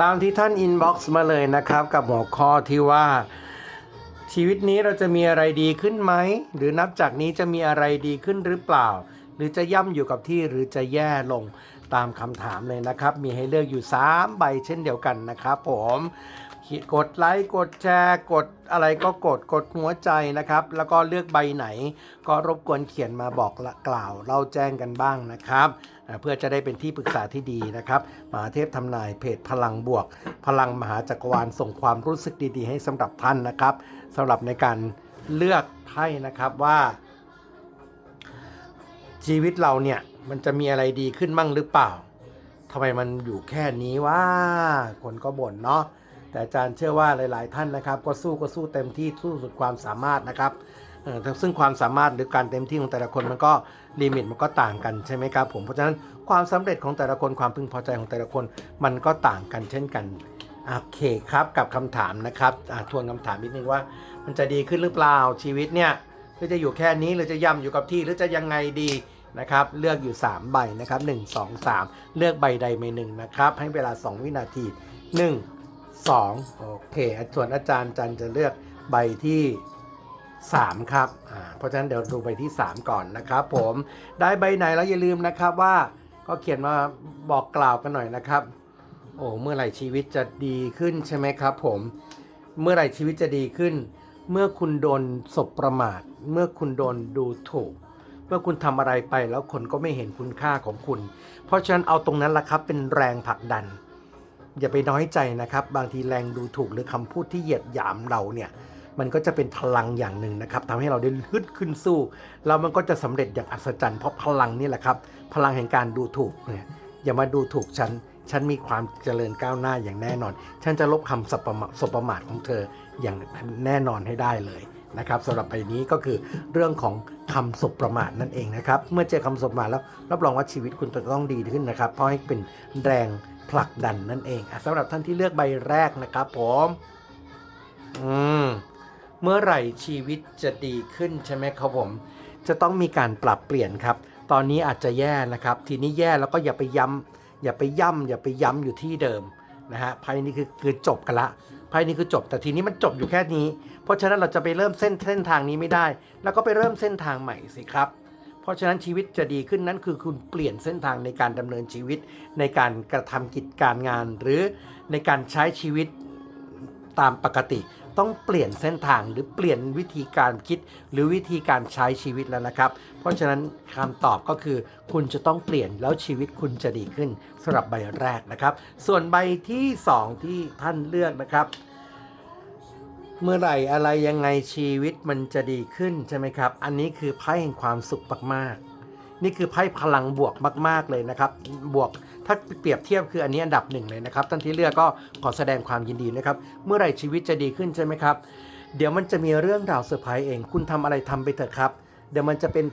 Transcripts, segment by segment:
ตามที่ท่านอินบ็อกซ์มาเลยนะครับ กับหัวข้อที่ว่า ชีวิตนี้เราจะมีอะไรดีขึ้นไหม หรือนับจากนี้จะมีอะไรดีขึ้นหรือเปล่า หรือจะย่ำอยู่กับที่หรือจะแย่ลงตามคำถามเลยนะครับ มีให้เลือกอยู่ 3 ใบเช่นเดียวกันนะครับผมกดไลค์กดแชร์กดอะไรก็กดกดหัวใจนะครับ แล้วก็เลือกใบไหน ก็รบกวนเขียนมาบอกกล่าวเล่าแจ้งกันบ้างนะครับ เพื่อจะได้เป็นที่ปรึกษาที่ดีนะครับมหาเทพทำนายเพจพลังบวก พลังมหาจักรวาลส่งความรู้สึกดีๆ ให้สำหรับท่านนะครับสำหรับในการเลือกไพ่นะครับว่า ชีวิตเราเนี่ยมันจะมีอะไรดีขึ้นมั่งหรือเปล่าทำไมมันอยู่แค่นี้ว่าคนก็บ่นเนาะแต่อาจารย์เชื่อว่าหลาย ๆ ท่านนะครับ ก็สู้ก็สู้เต็มที่สู้สุดความสามารถนะครับเออซึ่งความสามารถหรือการเต็มที่ของแต่ละคนมันก็ลิมิตมันก็ต่างกันใช่ไหมครับผมเพราะฉะนั้นความสำเร็จของแต่ละคนความพึงพอใจของแต่ละคนมันก็ต่างกันเช่นกันโอเคครับกับคำถามนะครับทวนคำถามนิดนึงว่า มันจะดีขึ้นหรือเปล่าชีวิตเนี่ยหรือจะอยู่แค่นี้หรือจะย่ำอยู่กับที่หรือจะยังไงดี นะครับ เลือกอยู่ 3 ใบนะครับ 1 2 3 เลือกใบใดใบหนึ่งนะครับ ให้เวลา 2 วินาที 1 2 โอเค ส่วนอาจารย์จันจะเลือกใบที่ 3 ครับ อ่า เพราะฉะนั้นเดี๋ยวดูใบที่ 3 ก่อนนะครับผม ได้ใบไหนแล้วอย่าลืมนะครับว่าก็เขียนมาบอกกล่าวกันหน่อยนะครับ โอ้เมื่อไหร่ชีวิตจะดีขึ้นใช่ไหมครับผม เมื่อไหร่ชีวิตจะดีขึ้น เมื่อคุณโดนสบประมาท เมื่อคุณโดนดูถูก เมื่อคุณทำอะไรไปแล้วคนก็ไม่เห็นคุณค่าของคุณ เพราะฉะนั้นเอาตรงนั้นละครับเป็นแรงผลักดัน อย่าไปน้อยใจนะครับ บางทีแรงดูถูกหรือคำพูดที่เหยียดหยามเราเนี่ยมันก็จะเป็นพลังอย่างหนึ่งนะครับทำให้เราได้ฮึดขึ้นสู้แล้วมันก็จะสำเร็จอย่างอัศจรรย์เพราะพลังนี่แหละครับ พลังแห่งการดูถูกเนี่ยอย่ามาดูถูกฉันฉันมีความเจริญก้าวหน้าอย่างแน่นอน ฉันจะลบคำสบปะมาทสบประมาทของเธออย่างแน่นอนให้ได้เลย นะครับสำหรับใบนี้ก็คือเรื่องของคำสบประมาทนั่นเองนะครับ เมื่อเจอคำสบประมาทแล้วรับรองว่าชีวิตคุณจะต้องดีขึ้นนะครับ เพราะให้เป็นแรงผลักดันนั่นเองอะสำหรับท่านที่เลือกใบแรกนะครับผมอืมเมื่อไหร่ชีวิตจะดีขึ้นใช่ไหมครับผม จะต้องมีการปรับเปลี่ยนครับ ตอนนี้อาจจะแย่นะครับ ทีนี้แย่แล้วก็อย่าไปย้ำอย่าไปย่ำอย่าไปย้ำอยู่ที่เดิมนะฮะไพ่นี้คือคือจบกันละ ไพ่นี้คือจบ แต่ทีนี้มันจบอยู่แค่นี้ เพราะฉะนั้นเราจะไปเริ่มเส้นเส้นทางนี้ไม่ได้ แล้วก็ไปเริ่มเส้นทางใหม่สิครับ เพราะฉะนั้นชีวิตจะดีขึ้นนั้นคือคุณเปลี่ยนเส้นทางในการดำเนินชีวิต ในการกระทำกิจการงาน หรือในการใช้ชีวิตตามปกติ ต้องเปลี่ยนเส้นทางหรือเปลี่ยนวิธีการคิด หรือวิธีการใช้ชีวิตแล้วนะครับ เพราะฉะนั้นคำตอบก็คือ คุณจะต้องเปลี่ยนแล้วชีวิตคุณจะดีขึ้นสำหรับใบแรกนะครับ ส่วนใบที่ 2 ที่ท่านเลือกนะครับ เมื่อไหร่อะไรยังไงชีวิตมันจะดีขึ้นใช่ไหมครับ อันนี้คือไพ่แห่งความสุขมากๆ นี่คือไพ่พลังบวกมาก ๆ เลยนะครับ บวกถ้าเปรียบเทียบคืออันนี้อันดับหนึ่งเลยนะครับ ท่านที่เลือกก็ขอแสดงความยินดีนะครับ เมื่อไหร่ชีวิตจะดีขึ้นใช่ไหมครับ เดี๋ยวมันจะมีเรื่องราวเซอร์ไพรส์เอง คุณทำอะไรทำไปเถอะครับ เดี๋ยวมันจะเป็น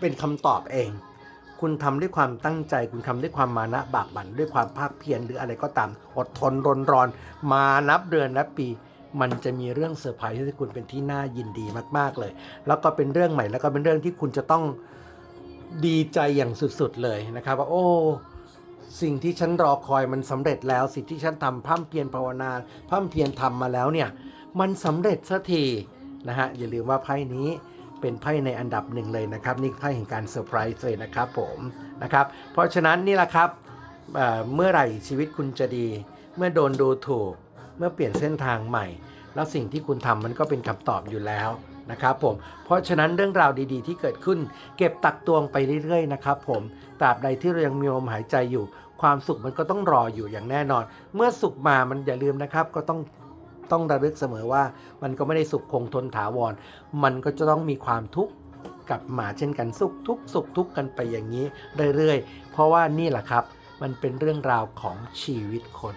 เป็นคำตอบเอง คุณทำด้วยความตั้งใจ คุณทำด้วยความมานะบากบั่นด้วยความภาคเพียรหรืออะไรก็ตาม อดทนรนรอน มานับเดือนนับปีมันจะมีเรื่องเซอร์ไพรส์ที่คุณเป็นที่น่ายินดีมาก ๆ เลย แล้วก็เป็นเรื่องใหม่ แล้วก็เป็นเรื่องที่คุณจะต้อง ดีใจอย่างสุดๆเลยนะครับว่าโอ้สิ่งที่ฉันรอคอยมันสำเร็จแล้วสิ่งที่ฉันทำพร่ำเพียรภาวนาพร่ำเพียรทำมาแล้วเนี่ยมันสำเร็จสักทีนะฮะอย่าลืมว่าไพ่นี้เป็นไพ่ในอันดับหนึ่งเลยนะครับ นี่ไพ่แห่งการเซอร์ไพรส์เลยนะครับผมนะครับ เพราะฉะนั้นนี่แหละครับเเมื่อไหร่ชีวิตคุณจะดี เมื่อโดนดูถูก เมื่อเปลี่ยนเส้นทางใหม่ แล้วสิ่งที่คุณทำมันก็เป็นคำตอบอยู่แล้ว นะครับผม เพราะฉะนั้นเรื่องราวดีๆ ที่เกิดขึ้น เก็บตักตวงไปเรื่อยๆนะครับผมตราบใดที่เรายังมีลมหายใจอยู่ ความสุขมันก็ต้องรออยู่อย่างแน่นอน เมื่อสุขมามันอย่าลืมนะครับ ก็ต้องต้องระลึกเสมอว่ามันก็ไม่ได้สุขคงทนถาวร มันก็จะต้องมีความทุกข์กลับมาเช่นกันสุขทุกสุขทุกข์กันไปอย่างนี้เรื่อยๆ เพราะว่านี่แหละครับ มันเป็นเรื่องราวของชีวิตคน